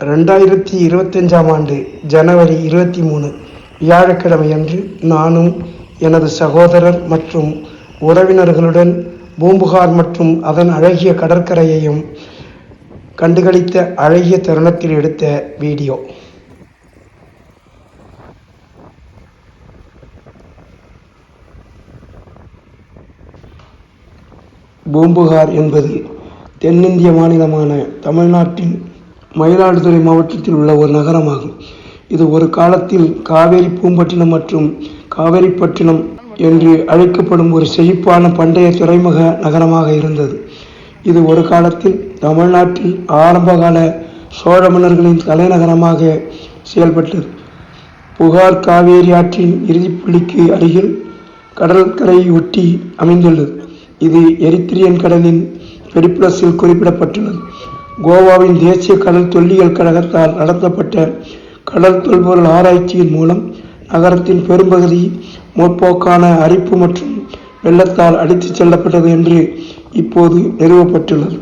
ரெண்டாயிரத்தி இருபத்தஞ்சாம் ஆண்டு ஜனவரி இருபத்தி மூணு வியாழக்கிழமையன்று நானும் எனது சகோதரர் மற்றும் உறவினர்களுடன் பூம்புகார் மற்றும் அதன் அழகிய கடற்கரையையும் கண்டுகளித்த அழகிய தருணத்தில் எடுத்த வீடியோ. பூம்புகார் என்பது தென்னிந்திய மாநிலமான தமிழ்நாட்டின் மயிலாடுதுறை மாவட்டத்தில் உள்ள ஒரு நகரமாகும். இது ஒரு காலத்தில் காவேரி பூம்பட்டினம் மற்றும் காவேரிப்பட்டினம் என்று அழைக்கப்படும் ஒரு செழிப்பான பண்டைய துறைமுக நகரமாக இருந்தது. இது ஒரு காலத்தில் தமிழ்நாட்டில் ஆரம்பகால சோழ மன்னர்களின் தலைநகரமாக செயல்பட்டது. புகார் காவேரி ஆற்றின் இறுதிப்புள்ளிக்கு அருகில் கடற்கரையை ஒட்டி அமைந்துள்ளது. இது எரித்திரியன் கடலின் பெரிப்ளஸில் குறிப்பிடப்பட்டுள்ளது. கோவாவின் தேசிய கடல் தொல்லியல் கழகத்தால் நடத்தப்பட்ட கடல் தொல்பொருள் ஆராய்ச்சியின் மூலம் நகரத்தின் பெரும்பகுதி முற்போக்கான அரிப்பு மற்றும் வெள்ளத்தால் அடித்துச் செல்லப்பட்டது என்று இப்போது நிறுவப்பட்டுள்ளது.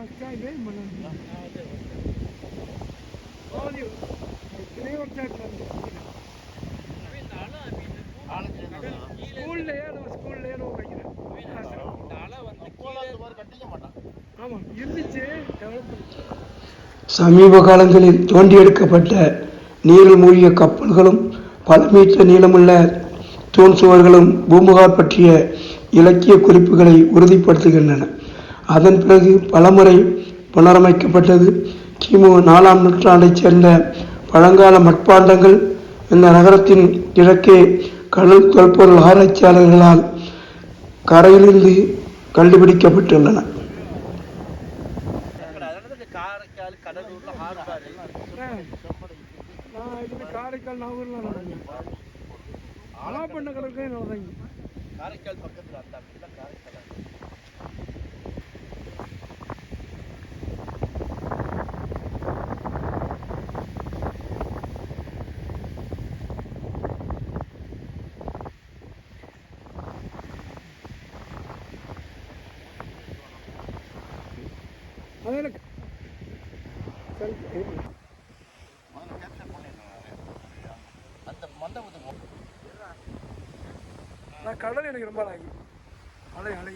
ಇದೆ சமீப காலங்களில் தோண்டி எடுக்கப்பட்ட நீரில் மூழ்கிய கப்பல்களும் பல மீட்டர் நீளமுள்ள தூண் சுவர்களும் பூம்புகார் பற்றிய இலக்கிய குறிப்புகளை உறுதிப்படுத்துகின்றன. அதன் பிறகு பலமுறை புனரமைக்கப்பட்டது. கிமு நாலாம் நூற்றாண்டைச் சேர்ந்த பழங்கால மட்பாண்டங்கள் இந்த நகரத்தின் கிழக்கே கடல் தொல்பொருள் ஆராய்ச்சியாளர்களால் கரையிலிருந்து கண்டுபிடிக்கப்பட்டுள்ளன. காரைக்கால் நாகூர்லாம் நடந்தேன் ஆலாப்பண்ண கடற்கரை நடந்தேங்க காரைக்கால் பக்கத்துல நான் கடல் எனக்கு ரொம்ப அழகி. அலை அலை.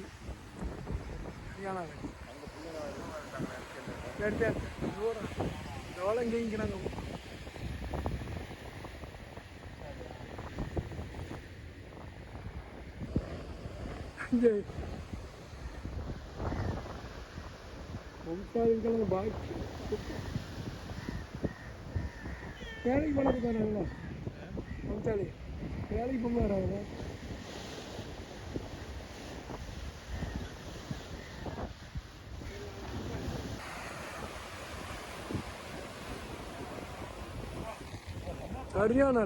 சரியான அலை. சரி தூரம். எவ்வளோ இங்கேங்கிறாங்க இங்கே வம்சாவளிகளுக்கு பாக்கி வேலைக்கு போனது தானே வம்சாளி வேலைக்கு போக வராங்க சரியான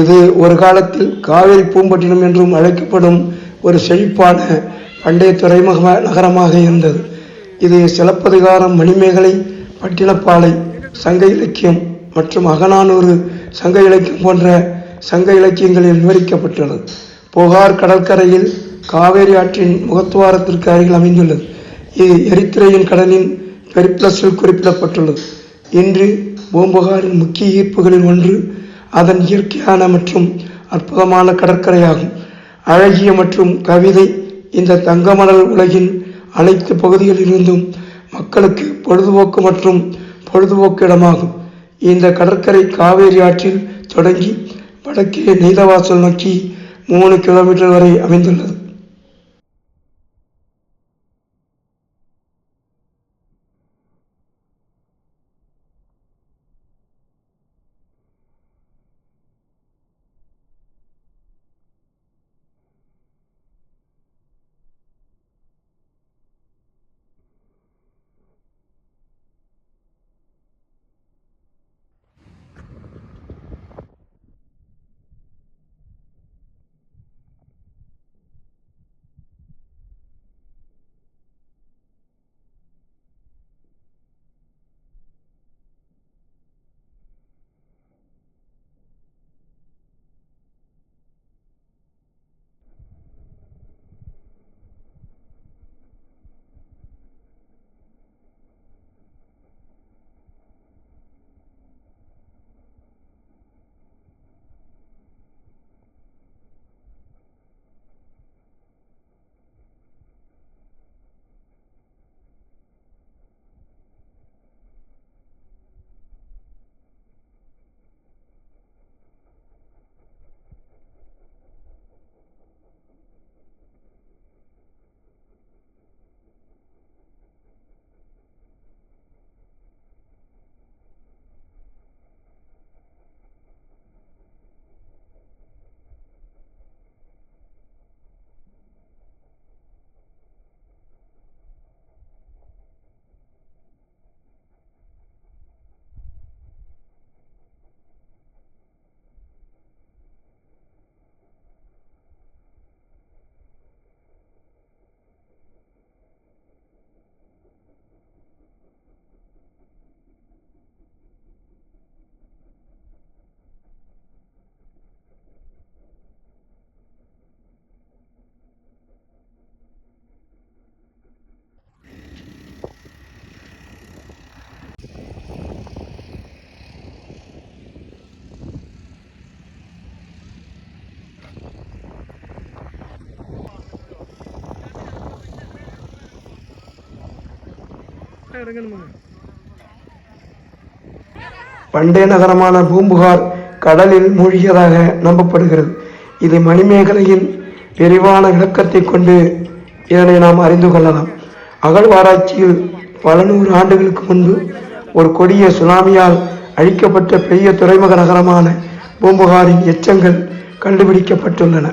இது ஒரு காலத்தில் காவிரி பூம்பட்டினம் என்றும் அழைக்கப்படும் ஒரு செழிப்பான பண்டைய துறைமுக நகரமாக இருந்தது. இது சிலப்பதிகாரம் மணிமேகலை பட்டினப்பாலை சங்க இலக்கியம் மற்றும் அகநானூறு சங்க இலக்கியம் போன்ற சங்க இலக்கியங்களில் விவரிக்கப்பட்டுள்ளது. புகார் கடற்கரையில் காவேரி ஆற்றின் முகத்துவாரத்திற்கு அருகில் அமைந்துள்ளது. இது எரித்திரையின் கடலின் பெரிப்ளஸில் குறிப்பிடப்பட்டுள்ளது. இன்று பூம்புகாரின் முக்கிய ஈர்ப்புகளில் ஒன்று அதன் இயற்கையான மற்றும் அற்புதமான கடற்கரையாகும். அழகிய மற்றும் கவிதை இந்த தங்கமணல் உலகின் அனைத்து பகுதிகளிலிருந்தும் மக்களுக்கு பொழுதுபோக்கு மற்றும் பொழுதுபோக்கு இடமாகும். இந்த கடற்கரை காவேரி ஆற்றில் தொடங்கி வடக்கே நெய்தவாசல் நோக்கி மூணு கிலோமீட்டர் வரை அமைந்துள்ளது. பண்டைய நகரமான பூம்புகார் கடலில் மூழ்கியதாக நம்பப்படுகிறது. இது மணிமேகலையின் விரிவான விளக்கத்தை கொண்டு இதனை நாம் அறிந்து கொள்ளலாம். அகழ்வாராய்ச்சியில் பல நூறு ஆண்டுகளுக்கு முன்பு ஒரு கொடிய சுனாமியால் அழிக்கப்பட்ட பெரிய துறைமுக நகரமான பூம்புகாரின் எச்சங்கள் கண்டுபிடிக்கப்பட்டுள்ளன.